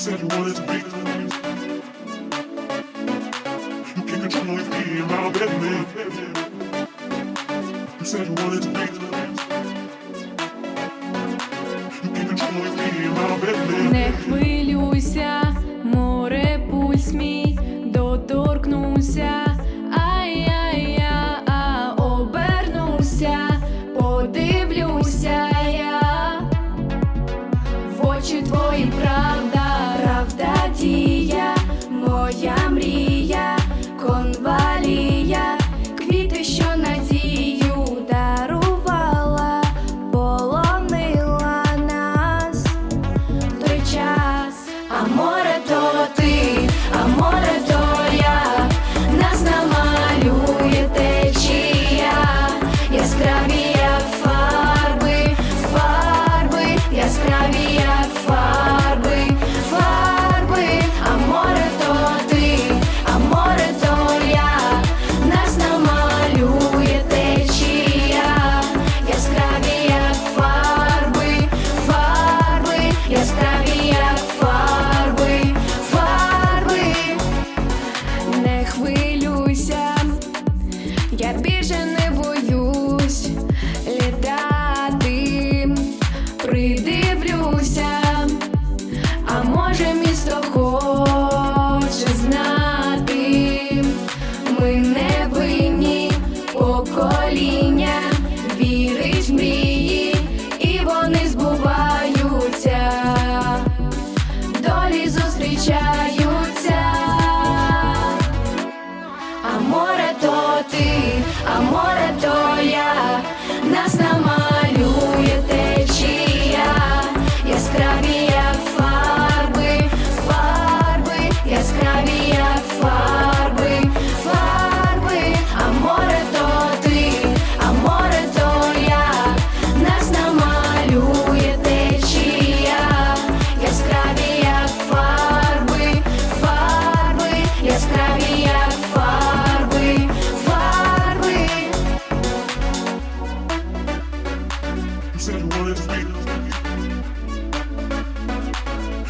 said you wanted to be. You can't control if me and my baby. You said you wanted to be. Я більше не боюсь літати, придивлюся, said you wanted to be.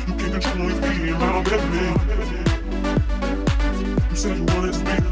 You can't control your being, I don't get. You said you wanted to be.